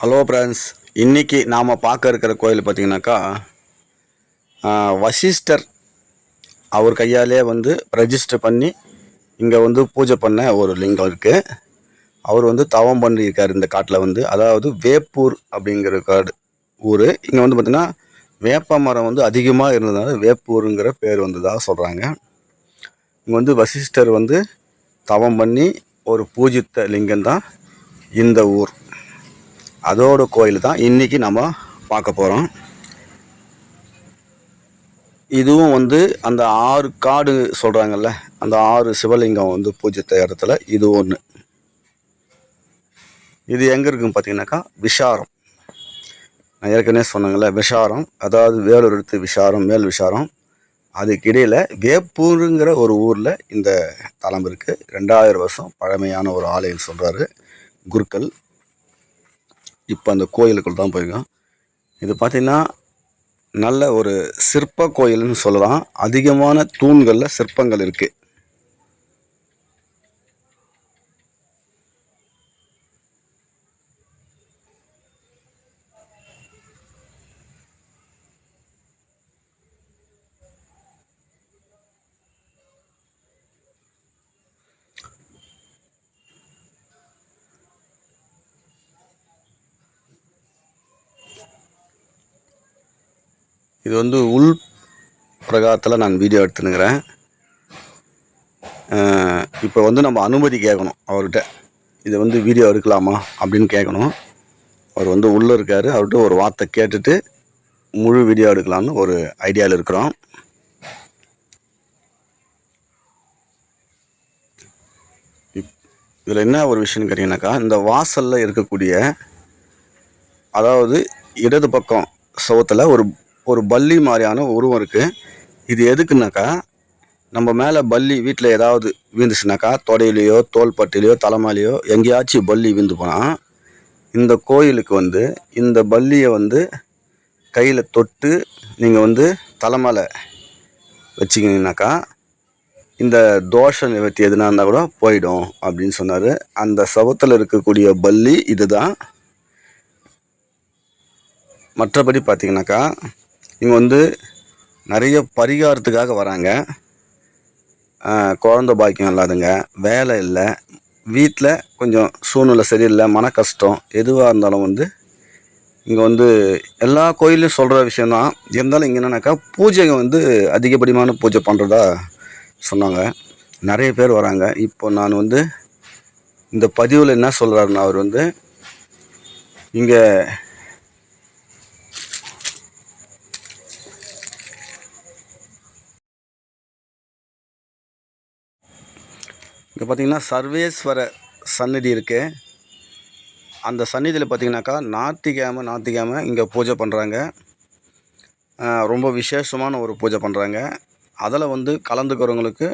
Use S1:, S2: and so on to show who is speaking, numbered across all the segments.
S1: Hello friends இன்றைக்கி நாம் பார்க்க இருக்கிற கோயில் பார்த்தீங்கன்னாக்கா வசிஷ்டர் அவர் கையாலே வந்து ரெஜிஸ்டர் பண்ணி இங்கே வந்து பூஜை பண்ண ஒரு லிங்கம் இருக்குது அவர் வந்து தவம் பண்ணியிருக்கார் இந்த காட்டில் வந்து. அதாவது வேப்பூர் அப்படிங்கிற காடு ஊர். இங்கே வந்து பார்த்திங்கன்னா வேப்ப மரம் வந்து அதிகமாக இருந்ததுனால வேப்பூருங்கிற பேர் வந்ததாக சொல்கிறாங்க இங்கே வந்து வசிஷ்டர் வந்து தவம் பண்ணி ஒரு பூஜித்த லிங்கம் தான் இந்த ஊர். அதோட கோயில் தான் இன்றைக்கி நம்ம பார்க்க போகிறோம் இதுவும் வந்து அந்த ஆறு காடு சொல்கிறாங்கல்ல அந்த ஆறு சிவலிங்கம் வந்து பூஜித்த இடத்துல இது ஒன்று இது எங்கே இருக்குன்னு பார்த்தீங்கன்னாக்கா விஷாரம் நான் ஏற்கனவே சொன்னாங்கல்ல விஷாரம் அதாவது வேலூர் எடுத்து விஷாரம் மேல் விஷாரம் அதுக்கிடையில் வேப்பூருங்கிற ஒரு ஊரில் இந்த தலம் இருக்குது ரெண்டாயிரம் வருஷம் பழமையான ஒரு ஆலயம் சொல்கிறாரு குருக்கள். இப்போ அந்த கோயிலுக்குள் தான் போயிருக்கோம். இது பார்த்திங்கன்னா நல்ல ஒரு சிற்ப கோயில்னு சொல்லலாம். அதிகமான தூண்களில் சிற்பங்கள் இருக்குது இது வந்து உள் பிரகாரத்தில் நான் வீடியோ எடுத்துனுக்கிறேன் இப்போ வந்து நம்ம அனுமதி கேட்கணும் அவர்கிட்ட. இதை வந்து வீடியோ எடுக்கலாமா அப்படின்னு கேட்கணும் அவர் வந்து உள்ளே இருக்கார். அவர்கிட்ட ஒரு வார்த்தை கேட்டுட்டு முழு வீடியோ எடுக்கலாம்னு ஒரு ஐடியாவில் இருக்கிறோம். இதில் என்ன ஒரு விஷயம்னு கேட்டிங்கனாக்கா இந்த வாசலில் இருக்கக்கூடிய அதாவது இடது பக்கம் சுவத்தில் ஒரு ஒரு பல்லி மாதிரியான உருவம் இருக்குது இது எதுக்குனாக்கா நம்ம மேலே பல்லி வீட்டில் ஏதாவது விழுந்துச்சுனாக்கா தொடையிலையோ தோள்பட்டிலையோ தலைமாலையோ எங்கேயாச்சும் பல்லி விழுந்து போனால் இந்த கோயிலுக்கு வந்து இந்த பல்லியை வந்து கையில் தொட்டு நீங்கள் வந்து தலைமலை வச்சிக்கிங்கனாக்கா இந்த தோஷ நிவர்த்தி எதுனா இருந்தால் கூட போயிடும் அப்படின்னு சொன்னார். அந்த சவத்தில் இருக்கக்கூடிய பல்லி இதுதான். மற்றபடி பார்த்தீங்கன்னாக்கா இவங்க வந்து நிறைய பரிகாரத்துக்காக வராங்க. குழந்த பாக்கியம் இல்லாதுங்க வேலை இல்லை. வீட்டில் கொஞ்சம் சூழ்நிலை சரியில்லை மன கஷ்டம் எதுவாக இருந்தாலும் வந்து இங்கே வந்து எல்லா கோயிலையும் சொல்கிற விஷயந்தான் இருந்தாலும் இங்கே என்னன்னாக்கா பூஜைங்க வந்து அதிகப்படியான பூஜை பண்ணுறதா சொன்னாங்க. நிறைய பேர் வராங்க. இப்போ நான் வந்து இந்த பதிவில் என்ன சொல்கிறாருன்னா அவர் வந்து இங்கே இங்கே பார்த்திங்கன்னா சர்வேஸ்வர சந்நிதி இருக்குது அந்த சந்நிதியில் பார்த்திங்கனாக்கா ஞாத்திக்கிழமை ஞாத்திக்கிழமை இங்கே பூஜை பண்ணுறாங்க ரொம்ப விசேஷமான ஒரு பூஜை பண்ணுறாங்க அதில் வந்து கலந்துக்கிறவங்களுக்கு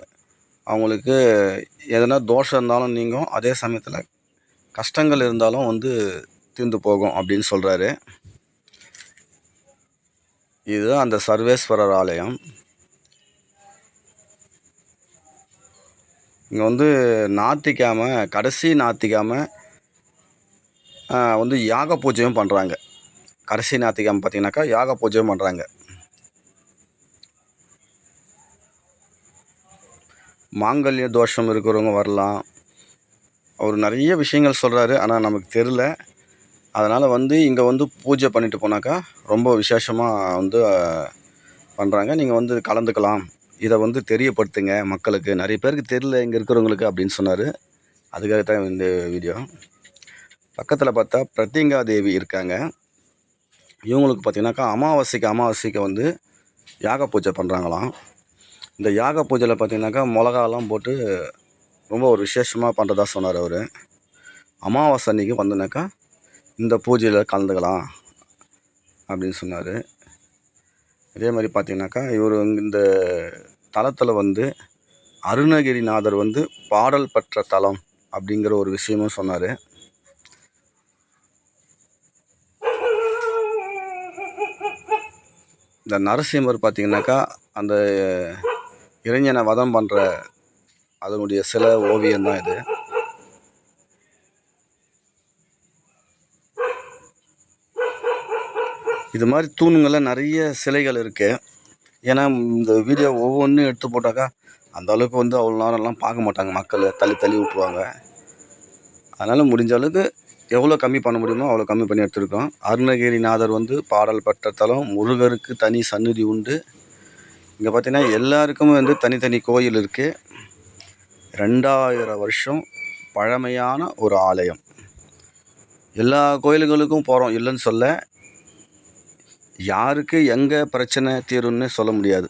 S1: அவங்களுக்கு எதனா தோஷம் இருந்தாலும் நீங்கும் அதே சமயத்தில் கஷ்டங்கள் இருந்தாலும் வந்து தீர்ந்து போகும் அப்படின்னு சொல்கிறாரு இதுதான் அந்த சர்வேஸ்வரர் ஆலயம். இங்கே வந்து ஞாத்திக்கிழமை கடைசி ஞாத்திக்கிழமை வந்து யாக பூஜையும் பண்ணுறாங்க கடைசி ஞாத்திக்கிழமை பார்த்தீங்கன்னாக்கா யாக பூஜையும் பண்ணுறாங்க மாங்கல்ய தோஷம் இருக்கிறவங்க வரலாம். அவர் நிறைய விஷயங்கள் சொல்கிறாரு ஆனால் நமக்கு தெரில அதனால் வந்து இங்கே வந்து பூஜை பண்ணிட்டு போனாக்கா ரொம்ப விசேஷமாக வந்து பண்ணுறாங்க நீங்கள் வந்து கலந்துக்கலாம். இதை வந்து தெரியப்படுத்துங்க மக்களுக்கு. நிறைய பேருக்கு தெரியல இங்கே இருக்கிறவங்களுக்கு அப்படின்னு சொன்னார். அதுக்காக தான் இந்த வீடியோ பக்கத்தில் பார்த்தா பிரத்திங்கா தேவி இருக்காங்க. இவங்களுக்கு பார்த்திங்கனாக்கா அமாவாசைக்கு அமாவாசைக்கு வந்து யாக பூஜை பண்ணுறாங்களாம் இந்த யாக பூஜையில் பார்த்திங்கனாக்கா மிளகாலாம் போட்டு ரொம்ப ஒரு விசேஷமாக பண்ணுறதா சொன்னார் அவர். அமாவாசை அன்றைக்கி வந்தனாக்கா இந்த பூஜையில் கலந்துக்கலாம் அப்படின்னு சொன்னார். இதே மாதிரி பார்த்திங்கனாக்கா இவர் இந்த தலத்தில் வந்து அருணகிரிநாதர் வந்து பாடல் பெற்ற தலம் அப்படிங்கிற ஒரு விஷயமும் சொன்னார். இந்த நரசிம்மர் பார்த்தீங்கன்னாக்கா அந்த இளைஞனை வதம் பண்ணுற அதனுடைய சில ஓவியம் தான் இது. இது மாதிரி தூணுங்களில் நிறைய சிலைகள் இருக்குது ஏன்னா இந்த வீடியோ ஒவ்வொன்றும் எடுத்து போட்டாக்கா அந்த அளவுக்கு வந்து அவ்வளோ நேரம்லாம் பார்க்க மாட்டாங்க மக்கள். தள்ளி தள்ளி விட்ருவாங்க அதனால் முடிஞ்ச அளவுக்கு எவ்வளோ கம்மி பண்ண முடியுமோ அவ்வளோ கம்மி பண்ணி எடுத்துருக்கோம். அருணகிரிநாதர் வந்து பாடல் பெற்ற தலம் முருகருக்கு தனி சந்நிதி உண்டு. இங்கே பார்த்தீங்கன்னா எல்லாருக்குமே வந்து தனித்தனி கோயில் இருக்குது ரெண்டாயிரம் வருஷம் பழமையான ஒரு ஆலயம். எல்லா கோயில்களுக்கும் போகிறோம் இல்லைன்னு சொல்ல. யாருக்கு எங்கே பிரச்சனை தீரும்னு சொல்ல முடியாது.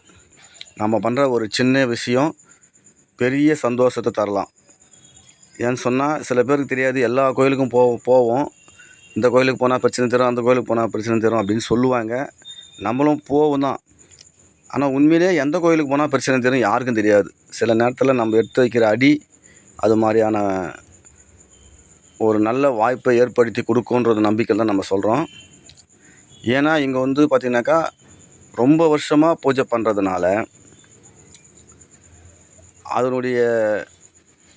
S1: நம்ம பண்ணுற ஒரு சின்ன விஷயம் பெரிய சந்தோஷத்தை தரலாம். ஏன்னு சொன்னால் சில பேருக்கு தெரியாது எல்லா கோயிலுக்கும் போ போவோம். இந்த கோயிலுக்கு போனால் பிரச்சனை தரும் அந்த கோயிலுக்கு போனால் பிரச்சனை தரும் அப்படின்னு சொல்லுவாங்க. நம்மளும் போவோம் தான். ஆனால் உண்மையிலேயே எந்த கோயிலுக்கு போனால் பிரச்சனை தரும் யாருக்கும் தெரியாது. சில நேரத்தில் நம்ம எடுத்து வைக்கிற அடி அது மாதிரியான ஒரு நல்ல வாய்ப்பை ஏற்படுத்தி கொடுக்குன்றது நம்பிக்கை தான் நம்ம சொல்கிறோம் ஏன்னா இங்கே வந்து பார்த்திங்கனாக்கா ரொம்ப வருஷமாக பூஜை பண்ணுறதுனால அதனுடைய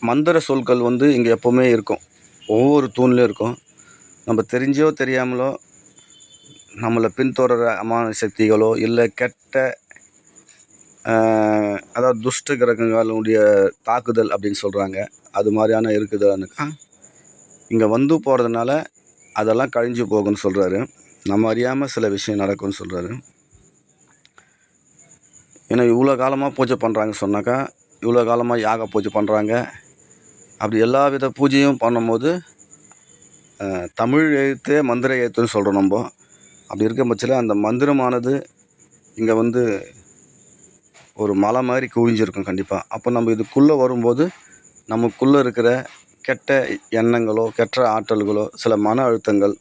S1: மந்திர சொற்கள் வந்து இங்கே எப்போவுமே இருக்கும். ஒவ்வொரு தூண்லேயும் இருக்கும். நம்ம தெரிஞ்சோ தெரியாமலோ நம்மளை பின்தொடர அமான சக்திகளோ இல்லை கெட்ட அதாவது துஷ்ட கிரகங்களுடைய தாக்குதல் அப்படின்னு சொல்கிறாங்க அது மாதிரியான இருக்குதுன்னுக்கா இங்கே வந்து போகிறதுனால அதெல்லாம் கழிஞ்சு போகும்னு சொல்கிறாரு நம்ம அறியாமல் சில விஷயம் நடக்கும்னு சொல்கிறாரு ஏன்னா இவ்வளோ காலமாக பூஜை பண்ணுறாங்க சொன்னாக்கா இவ்வளோ காலமாக யாக பூஜை பண்ணுறாங்க அப்படி எல்லா வித பூஜையும் பண்ணும்போது தமிழ் எழுத்தே மந்திர எழுத்துன்னு சொல்கிறோம் நம்ம. அப்படி இருக்க பட்சத்தில் அந்த மந்திரமானது இங்கே வந்து ஒரு மலை மாதிரி குவிஞ்சிருக்கும் கண்டிப்பாக அப்போ நம்ம இதுக்குள்ளே வரும்போது நமக்குள்ளே இருக்கிற கெட்ட எண்ணங்களோ கெட்ட ஆற்றல்களோ சில மன அழுத்தங்கள்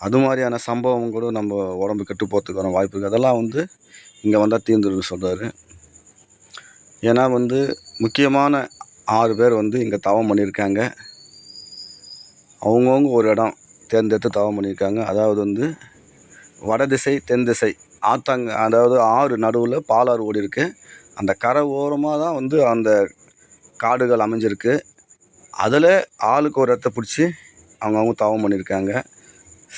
S1: அது மாதிரியான சம்பவம் கூட நம்ம உடம்பு கெட்டு போகிறதுக்கான வாய்ப்பு இருக்குது அதெல்லாம் வந்து இங்கே வந்தால் தீர்ந்துருன்னு சொல்கிறாரு ஏன்னா வந்து முக்கியமான ஆறு பேர் வந்து இங்கே தவம் பண்ணியிருக்காங்க. அவங்கவுங்க ஒரு இடம் தேர்ந்தெடுத்து தவம் பண்ணியிருக்காங்க. அதாவது வந்து வடதிசை தென் திசை ஆத்தாங்க அதாவது ஆறு நடுவில் பாலாறு ஓடி இருக்கு. அந்த கரை ஓரமாக தான் வந்து அந்த காடுகள் அமைஞ்சிருக்கு. அதில் ஆளுக்கு ஒரு இடத்த பிடிச்சி அவங்கவுங்க தவம் பண்ணியிருக்காங்க.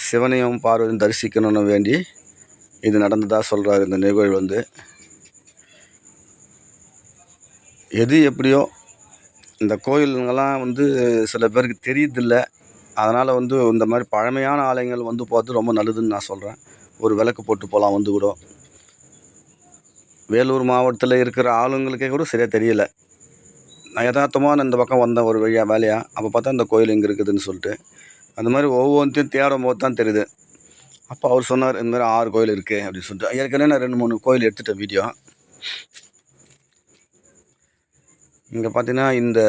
S1: சிவனையும் பார்வதியும் தரிசிக்கணும்னு வேண்டி இது நடந்ததாக சொல்கிறார் இந்த நிகழ்வு வந்து. எது எப்படியோ இந்த கோயிலுங்கெல்லாம் வந்து சில பேருக்கு தெரியுதில்ல. அதனால் வந்து இந்த மாதிரி பழமையான ஆலயங்கள் வந்து பார்த்து ரொம்ப நல்லதுன்னு நான் சொல்கிறேன் ஒரு விளக்கு போட்டு போகலாம் வந்து கூட. வேலூர் மாவட்டத்தில் இருக்கிற ஆளுங்களுக்கே கூட சரியாக தெரியல. நான் யதார்த்தமாக நான் இந்த பக்கம் வந்தேன் ஒரு வழியாக வேலையாக அப்போ பார்த்தா இந்த கோயில் இங்கே இருக்குதுன்னு சொல்லிட்டு. அந்த மாதிரி ஒவ்வொன்றையும் தேடும் போது தான் தெரியுது. அப்போ அவர் சொன்னார் இந்த மாதிரி ஆறு கோயில் இருக்குது அப்படின்னு சொல்லிட்டு. ஏற்கனவே நான் ரெண்டு மூணு கோயில் எடுத்துட்டேன் வீடியோ. இங்கே பார்த்தீங்கன்னா இந்த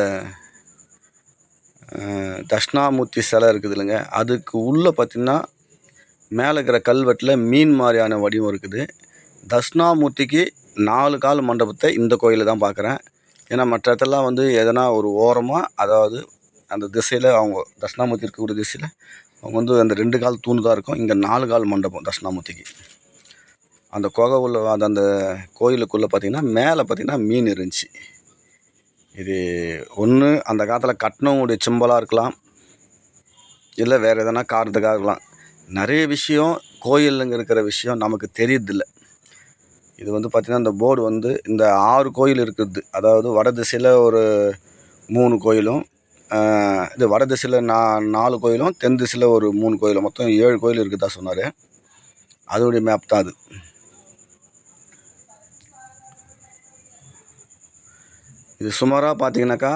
S1: தஷ்ணாமூர்த்தி தட்சிணாமூர்த்தி சிலை இருக்குது இல்லைங்க. அதுக்கு உள்ளே பார்த்தீங்கன்னா மேலே இருக்கிற கல்வெட்டில் மீன் மாதிரியான வடிவம் இருக்குது. தஷ்ணாமூர்த்திக்கு நாலு கால் மண்டபத்தை இந்த கோயிலில் தான் பார்க்குறேன். ஏன்னா மற்ற இடத்துலலாம் வந்து எதனா ஒரு ஓரமாக அதாவது அந்த திசையில் அவங்க தட்சிணாமூர்த்தி இருக்கக்கூடிய திசையில் அவங்க வந்து அந்த ரெண்டு கால் தூணு தான் இருக்கும். இங்கே நாலு கால் மண்டபம் தட்சிணாமூர்த்திக்கு. அந்த குகை உள்ள அந்த அந்த கோயிலுக்குள்ளே பார்த்தீங்கன்னா மேலே பார்த்திங்கன்னா மீன் இருந்துச்சு. இது ஒன்று அந்த காலத்தில் கட்டினவங்களுடைய சிம்பலாக இருக்கலாம். இல்லை வேறு எதனா காரணத்துக்காக இருக்கலாம். நிறைய விஷயம் கோயிலுங்க இருக்கிற விஷயம் நமக்கு தெரியுதில்ல இது வந்து பார்த்திங்கன்னா இந்த போர்டு வந்து இந்த ஆறு கோயில் இருக்குது. அதாவது வட திசையில் ஒரு மூணு கோயிலும் இது வட திசையில் நா நாலு கோயிலும் தென் திசையில் ஒரு மூணு கோயிலும். மொத்தம் ஏழு கோயில் இருக்குதா சொன்னார். அதோடைய மேப் தான் அது. இது சுமாராக பார்த்தீங்கன்னாக்கா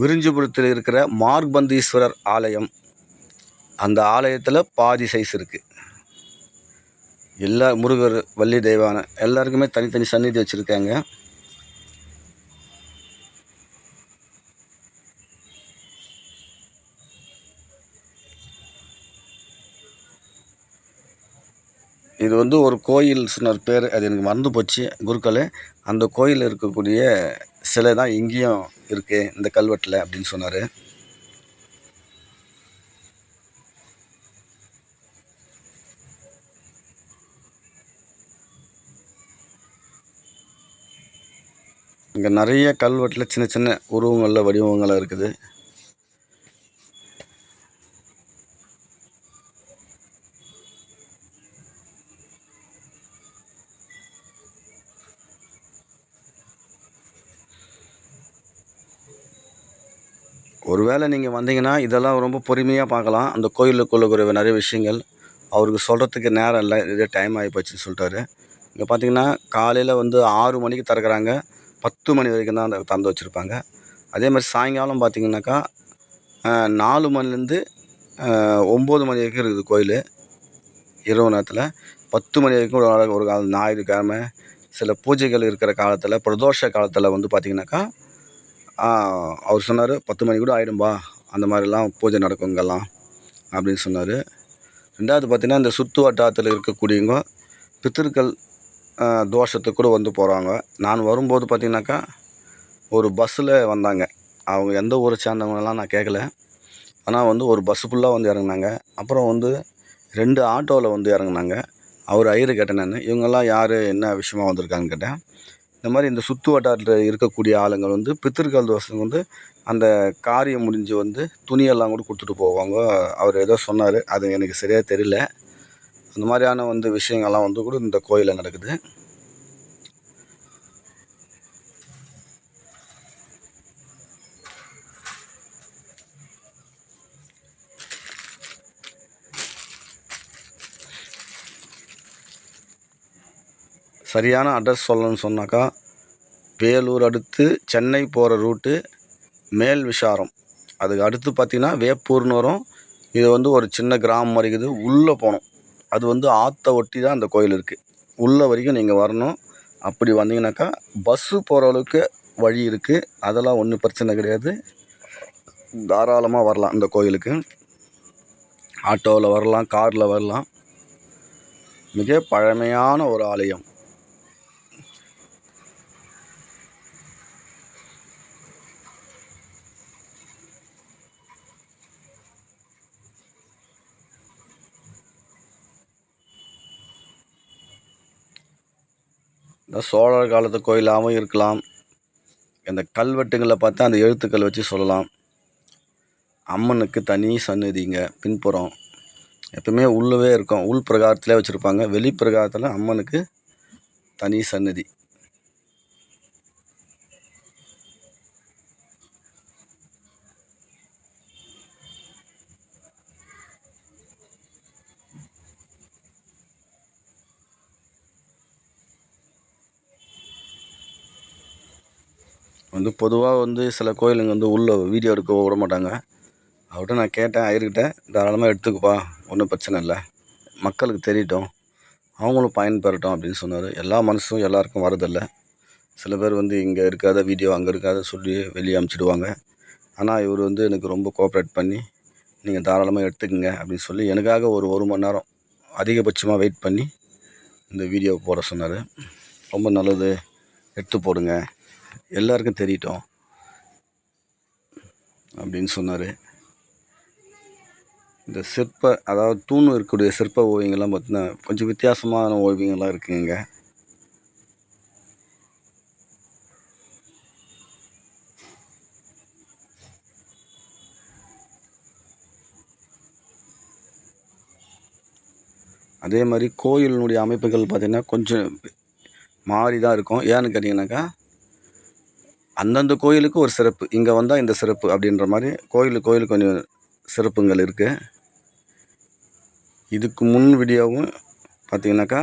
S1: விரிஞ்சிபுரத்தில் இருக்கிற மார்க்பந்தீஸ்வரர் ஆலயம். அந்த ஆலயத்தில் பாதி சைஸ் இருக்குது எல்லா முருகர் வள்ளி தெய்வான எல்லாருக்குமே தனித்தனி சந்நிதி வச்சுருக்காங்க. இது வந்து ஒரு கோயில் சொன்னார் பேர் அது எனக்கு மறந்து போச்சு. குருக்கள் அந்த கோயில் இருக்கக்கூடிய சிலை தான் இங்கேயும் இருக்குது இந்த கல்வெட்டில் அப்படின்னு சொன்னார். இங்கே நிறைய கல்வெட்டில் சின்ன சின்ன உருவங்களில் வடிவங்கள்லாம் இருக்குது. ஒருவேளை நீங்கள் வந்தீங்கன்னா இதெல்லாம் ரொம்ப பொறுமையாக பார்க்கலாம். அந்த கோயிலுக்குள்ள நிறைய விஷயங்கள். அவருக்கு சொல்கிறதுக்கு நேரம் இல்லை. இதே டைம் ஆகி போச்சுன்னு சொல்லிட்டாரு. இங்கே பார்த்தீங்கன்னா காலையில் வந்து ஆறு மணிக்கு திறக்கறாங்க. பத்து மணி வரைக்கும் தான் அந்த திறந்து வச்சுருப்பாங்க. அதே மாதிரி சாயங்காலம் பார்த்தீங்கன்னாக்கா நாலு மணிலேருந்து ஒம்பது மணி வரைக்கும் இருக்குது கோயில். இரவு நேரத்தில். பத்து மணி வரைக்கும் ஒரு நாள் ஒரு கால ஞாயிற்றுக்கிழமை சில பூஜைகள் இருக்கிற காலத்தில் பிரதோஷ காலத்தில் வந்து பார்த்திங்கனாக்கா அவர் சொன்னார் பத்து மணி கூட ஆகிடும்பா அந்த மாதிரிலாம் பூஜை நடக்கும் இங்கெல்லாம் அப்படின்னு சொன்னார். ரெண்டாவது பார்த்திங்கன்னா இந்த சுற்று வட்டாரத்தில் இருக்கக்கூடியவங்க பித்திருக்கள் தோஷத்துக்கு கூட வந்து போகிறாங்க நான் வரும்போது பார்த்திங்கனாக்கா ஒரு பஸ்ஸில் வந்தாங்க. அவங்க எந்த ஊரை சேர்ந்தவங்கலாம் நான் கேட்கல ஆனால் வந்து ஒரு பஸ்ஸு ஃபுல்லாக வந்து இறங்குனாங்க. அப்புறம் வந்து ரெண்டு ஆட்டோவில் வந்து இறங்குனாங்க. அவர் ஐயரு கேட்டேன் நான் இவங்கெல்லாம் யார் என்ன விஷயமா வந்திருக்காங்கன்னு கேட்டேன். இந்த மாதிரி இந்த சுற்று வட்டாரத்தில் இருக்கக்கூடிய ஆளுங்கள் வந்து பித்திருக்கள் தோஷம் வந்து அந்த காரியம் முடிஞ்சு வந்து துணியெல்லாம் கூட கொடுத்துட்டு போவாங்க. அவர் ஏதோ சொன்னார். அது எனக்கு சரியாக தெரியல. அந்த மாதிரியான வந்து விஷயங்கள்லாம் வந்து கூட இந்த கோயிலில் நடக்குது. சரியான அட்ரஸ் சொல்லணும்னு சொன்னாக்கா வேலூர் அடுத்து சென்னை போகிற ரூட்டு மேல் விஷாரம் அதுக்கு அடுத்து பார்த்திங்கன்னா வேப்பூர்னு வரும். இது வந்து ஒரு சின்ன கிராமம் மாதிரி இருக்குது. உள்ளே போகணும். அது வந்து ஆற்றை ஒட்டி தான் அந்த கோயில் இருக்குது உள்ளே வரைக்கும் நீங்கள் வரணும். அப்படி வந்தீங்கன்னாக்கா பஸ்ஸு போகிற அளவுக்கு வழி இருக்குது அதெல்லாம் ஒன்றும் பிரச்சனை கிடையாது. தாராளமாக வரலாம் இந்த கோயிலுக்கு. ஆட்டோவில் வரலாம் காரில் வரலாம். மிக பழமையான ஒரு ஆலயம். இந்த சோழர் காலத்து கோயிலாகவும் இருக்கலாம். இந்த கல்வெட்டுங்களை பார்த்தா அந்த எழுத்துக்கள் வச்சு சொல்லலாம். அம்மனுக்கு தனி சன்னதிங்க பின்புறம். எப்பவுமே உள்ளவே இருக்கும். உள் பிரகாரத்திலே வச்சுருப்பாங்க. வெளி பிரகாரத்தில் அம்மனுக்கு தனி சன்னதி வந்து பொதுவாக வந்து சில கோயிலுங்க வந்து உள்ளே வீடியோ எடுக்க விட மாட்டாங்க. அவர்கிட்ட நான் கேட்டேன் ஐயர்கிட்ட தாராளமாக எடுத்துக்குப்பா ஒன்றும் பிரச்சனை இல்லை. மக்களுக்கு தெரியட்டும் அவங்களும் பயன்பெறட்டும் அப்படின்னு சொன்னார். எல்லா மனசும் எல்லாருக்கும் வரதில்லை சில பேர் வந்து இங்கே இருக்காத வீடியோ அங்கே இருக்காத சொல்லி வெளியே அமுச்சிடுவாங்க. ஆனால் இவர் வந்து எனக்கு ரொம்ப கோஆப்ரேட் பண்ணி நீங்கள் தாராளமாக எடுத்துக்கங்க அப்படின்னு சொல்லி எனக்காக ஒரு ஒரு மணி நேரம் அதிகபட்சமாக வெயிட் பண்ணி இந்த வீடியோ போட சொன்னார். ரொம்ப நல்லது எடுத்து போடுங்க. எல்லாருக்கும் தெரியட்டும். அப்படின்னு சொன்னார். இந்த சிற்ப அதாவது தூண் இருக்கக்கூடிய சிற்ப ஓவியங்கள்லாம் பார்த்தீங்கன்னா கொஞ்சம் வித்தியாசமான ஓவியங்கள்லாம் இருக்குங்க. அதே மாதிரி கோயிலினுடைய அமைப்புகள் பார்த்திங்கன்னா கொஞ்சம் மாறி தான் இருக்கும். ஏன்னு கேட்டிங்கனாக்கா அந்தந்த கோயிலுக்கு ஒரு சிறப்பு. இங்கே வந்தால் இந்த சிறப்பு அப்படின்ற மாதிரி கோயில் கோயிலுக்கு கொஞ்சம் சிறப்புங்கள் இருக்குது இதுக்கு முன் வீடியோவும் பார்த்தீங்கன்னாக்கா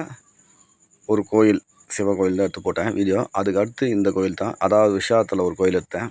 S1: ஒரு கோயில் சிவகோயில் தான் எடுத்து போட்டேன் வீடியோ. அதுக்கு அடுத்து இந்த கோயில் தான். அதாவது விஷாத்தில் ஒரு கோயில் எடுத்தேன்.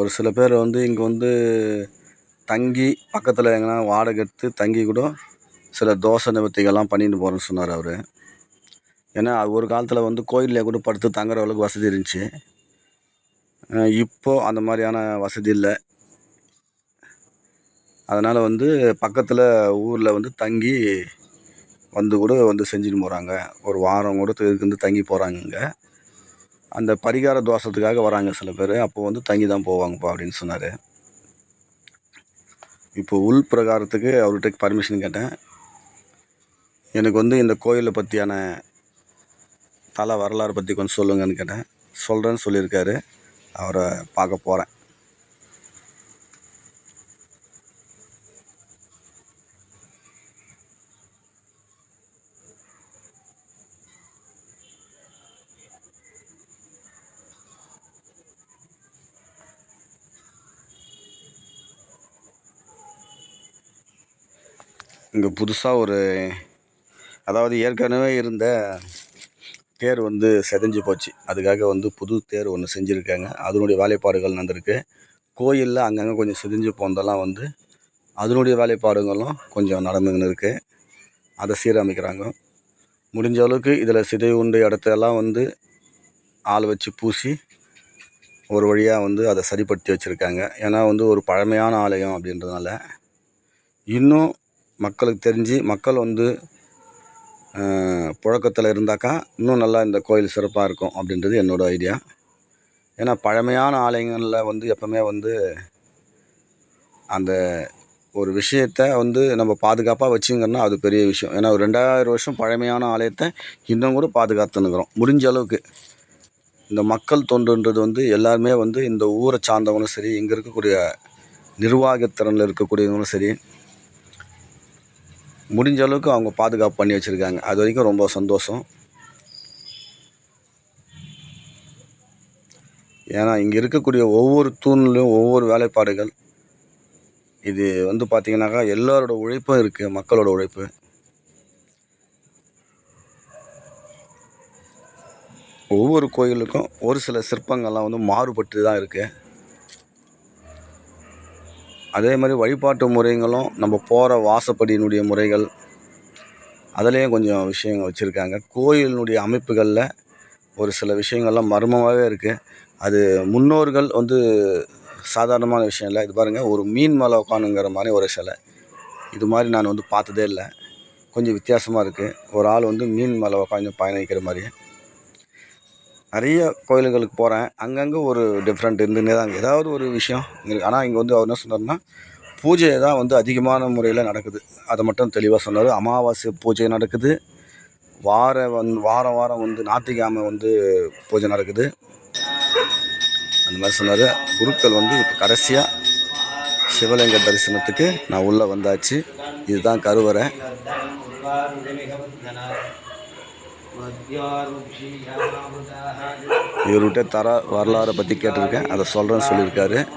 S1: ஒரு சில பேர் வந்து இங்கே வந்து தங்கி பக்கத்தில் எங்கன்னா வாடகை எடுத்து தங்கி கூட சில தோசை நிவர்த்திகள்லாம் பண்ணிட்டு போகிறேன்னு சொன்னார் அவர். ஏன்னா ஒரு காலத்தில் வந்து கோயிலில் கூட படுத்து தங்குற அளவுக்கு வசதி இருந்துச்சு. இப்போது அந்த மாதிரியான வசதி இல்லை. அதனால் வந்து பக்கத்தில் ஊரில் வந்து தங்கி வந்து கூட வந்து செஞ்சுட்டு போகிறாங்க ஒரு வாரம் கூட இருந்து தங்கி போகிறாங்க அந்த பரிகார தோஷத்துக்காக வராங்க சில பேர். அப்போ வந்து தங்கி தான் போவாங்கப்பா அப்படின்னு சொன்னார். இப்போ உள் பிரகாரத்துக்கு அவர்கிட்ட பர்மிஷன் கேட்டேன். எனக்கு வந்து இந்த கோயிலை பற்றியான தல வரலாறு பற்றி கொஞ்சம் சொல்லுங்கன்னு கேட்டேன். சொல்கிறேன்னு சொல்லியிருக்காரு. அவரை பார்க்க போகிறேன் இங்கே புதுசாக ஒரு அதாவது ஏற்கனவே இருந்த தேர் வந்து செதஞ்சு போச்சு. அதுக்காக வந்து புது தேர் ஒன்று செஞ்சுருக்காங்க. அதனுடைய வேலைப்பாடுகள் நடந்திருக்கு. கோயிலில் அங்கங்கே கொஞ்சம் செதிஞ்சு போனதெல்லாம் வந்து அதனுடைய வேலைப்பாடுகளும் கொஞ்சம் நடந்துங்கன்னு இருக்குது அதை சீரமைக்கிறாங்க. முடிஞ்ச அளவுக்கு இதில் சிதை உண்டு இடத்தெல்லாம் வந்து ஆள் வச்சு பூசி ஒரு வழியாக வந்து அதை சரிப்படுத்தி வச்சுருக்காங்க. ஏன்னா வந்து ஒரு பழமையான ஆலயம் அப்படின்றதுனால. இன்னும் மக்களுக்கு தெரிஞ்சு மக்கள் வந்து புழக்கத்தில் இருந்தாக்கா இன்னும் நல்லா இந்த கோயில் சிறப்பாக இருக்கும் அப்படின்றது என்னோடய ஐடியா. ஏன்னா பழமையான ஆலயங்களில் வந்து எப்போவுமே வந்து அந்த ஒரு விஷயத்த வந்து நம்ம பாதுகாப்பாக வச்சுங்கன்னா அது பெரிய விஷயம். ஏன்னா ஒரு ரெண்டாயிரம் வருஷம் பழமையான ஆலயத்தை இன்னும் கூட பாதுகாத்துனுக்குறோம் முடிஞ்ச அளவுக்கு இந்த மக்கள் தொண்டுன்றது வந்து எல்லாருமே வந்து இந்த ஊரை சார்ந்தவங்களும் சரி இங்கே இருக்கக்கூடிய நிர்வாகத்திறனில் இருக்கக்கூடியவங்களும் சரி முடிஞ்ச அளவுக்கு அவங்க பாதுகாப்பு பண்ணி வச்சுருக்காங்க. அது வரைக்கும் ரொம்ப சந்தோஷம். ஏன்னா இங்கே இருக்கக்கூடிய ஒவ்வொரு தூண்லையும் ஒவ்வொரு வேலைப்பாடுகள். இது வந்து பார்த்திங்கனாக்கா எல்லாரோட உழைப்பும் இருக்குது மக்களோட உழைப்பு. ஒவ்வொரு கோயிலுக்கும் ஒரு சில சிற்பங்கள்லாம் வந்து மாறுபட்டு தான் இருக்குது அதே மாதிரி வழிபாட்டு முறைகளும் நம்ம போகிற வாசப்படியினுடைய முறைகள் அதுலேயும் கொஞ்சம் விஷயங்கள் வச்சுருக்காங்க. கோயிலினுடைய அமைப்புகளில் ஒரு சில விஷயங்கள்லாம் மர்மமாகவே இருக்குது அது முன்னோர்கள் வந்து சாதாரணமான விஷயம் இல்லை. இது பாருங்கள் ஒரு மீன் மேலே உட்காணுங்கிற மாதிரி ஒரு சிலை. இது மாதிரி நான் வந்து பார்த்ததே இல்லை. கொஞ்சம் வித்தியாசமாக இருக்குது ஒரு ஆள் வந்து மீன் மேலே உட்காந்து பயணிக்கிற மாதிரி. நிறைய கோயில்களுக்கு போகிறேன் அங்கங்கே ஒரு டிஃப்ரெண்ட் இருந்துன்னே தான் ஏதாவது ஒரு விஷயம் ஆனால் இங்கே வந்து அவர் என்ன சொன்னார்னா பூஜை தான் வந்து அதிகமான முறையில் நடக்குது. அதை மட்டும் தெளிவாக சொன்னார். அமாவாசை பூஜை நடக்குது. வார வந் வாரம் வாரம் வந்து ஞாயிற்றுக்கிழமை வந்து பூஜை நடக்குது. அந்த மாதிரி சொன்னார். குருக்கள் வந்து இப்போ கடைசியாக சிவலிங்க தரிசனத்துக்கு நான் உள்ளே வந்தாச்சு. இதுதான் கருவறை. இவர்கிட்ட தர வரலாறை பற்றி கேட்டிருக்கேன். அதை சொல்கிறேன்னு சொல்லியிருக்காரு.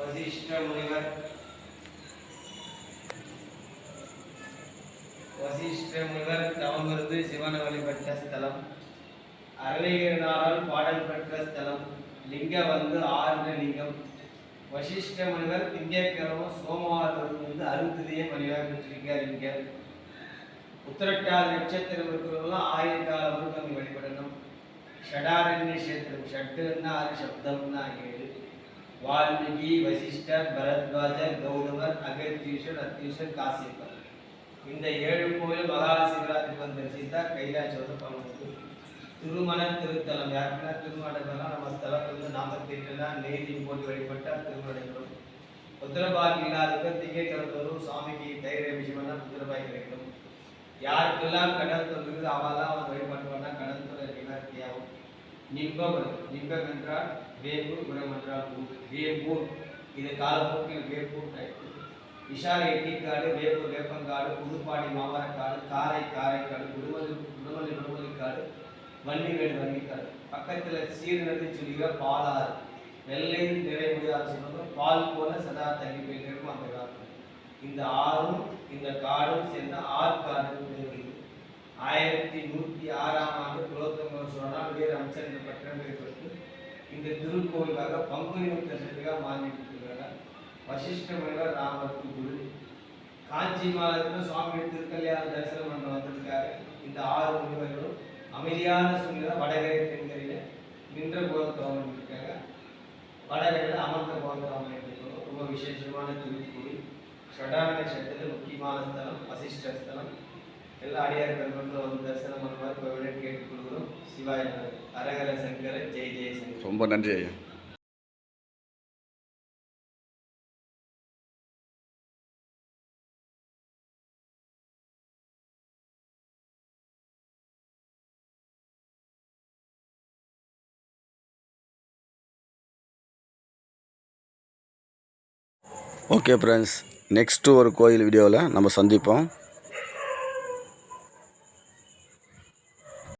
S2: வசிஷ்ட முனிவர். வசிஷ்ட முனிவர் தவமிருந்து சிவனை வழிபட்ட ஸ்தலம் அருணகிரிநாதர் பாடல் பெற்ற ஸ்தலம் லிங்க வந்து ஆறு லிங்கம். வசிஷ்ட முனிவர் திங்கட்கிழமை சோமவாரம் வந்து அருந்ததியை மணியாக பெற்றிருக்கார் இங்க. உத்திரட்டாதி நட்சத்திரம் இருக்கிறவங்களும் ஆயிரக்கால முருகன் வழிபடணும். ஷடாரண்ய கஷேத்திரம் ஷட்டுன்னா ஆறு சப்தம்னா ஏழு. வால்மீகி வசிஷ்டர் பரத்வாஜர் கௌதமர் அகத்தீஸ்வர் அத்தீஸ்வர் காசியப்பர். இந்த ஏழு கோயில் மகா சிவராத்திரி வந்து தரிசித்தா கைலாசோட பலனுக்கு திருமண திருத்தலம். யாருக்குன்னா திருமணம் நம்ம ஸ்தலம் வந்து நாற்பத்தி நேதி போட்டு வழிபட்டால் திருமணங்களும் புத்திரபாகி இல்லாதவங்க திங்கட்கிழமை சுவாமிக்கு தைரிய அபிஷேகம்னா புத்திரபாகி கிடைக்கும் யாருக்கெல்லாம் கடன் தொழில் அவெல்லாம் வந்து வழிபாடு கடல் தொழில் தொல்லை நிவர்த்தியாகும் நிம்பம் நிம்பம் என்றால் வேம்பு குணம் என்றால் வேம்பூர். இது காலப்போக்கில் வேம்பூர் விஷால எட்டிக்காடு வேப்பு வேப்பங்காடு புதுப்பாடி மாமரக்காடு காரை காரைக்காடு குடுமதி குடுமல்லி குடுமல்லிக்காடு வன்னிவேடு வன்னிக்காடு. பக்கத்தில் சீர்நதி சொல்லிய பாலாறு. வெள்ளை நிறைய முடியாத சொல்லுவாங்க பால் போல சதா தங்கி போயிட்டு அந்த காலத்தில். இந்த ஆறும் இந்த காடும் சேர்ந்த ஆற்காடு ஆயிரத்தி நூற்றி ஆறாம் ஆண்டு குலோத்தம சோழனால் வேறு அமைச்சர் என்ற பட்டம் ஏற்பட்டு இந்த திருக்கோவிலாக பங்குனி உத்தரத்துக்காக மாறிட்டு வசிஷ்ட முனிவர் ராமருக்கு குரு. காஞ்சி மாலத்தில் சுவாமி திருக்கல்யாண தரிசனம் பண்ண வந்திருக்காரு. இந்த ஆறு முனிவர்களும் அமைதியான சூழ்நிலை வடகரை தென்கரையில் நின்ற கோலத்தவன் இருக்காங்க. வடகரையில் அமர்ந்த கோலத்தவன் இருக்கிறோம் ரொம்ப விசேஷமான திருப்பூரி ஷடாரண சட்டத்தில் முக்கியமான ஸ்தலம் வசிஷ்ட ஸ்தலம். எல்லா அடியார் பெருமக்களும் வந்து தரிசனம் பண்ணுவார். கோவிலை கேட்டுக்கொள்கிறோம். சிவாய் அரகர சங்கர ஜெய் ஜெய்
S1: ரொம்ப நன்றி ஐயா. ஓகே ஃப்ரெண்ட்ஸ் நெக்ஸ்ட்டு ஒரு கோயில் வீடியோவில் நம்ம சந்திப்போம்.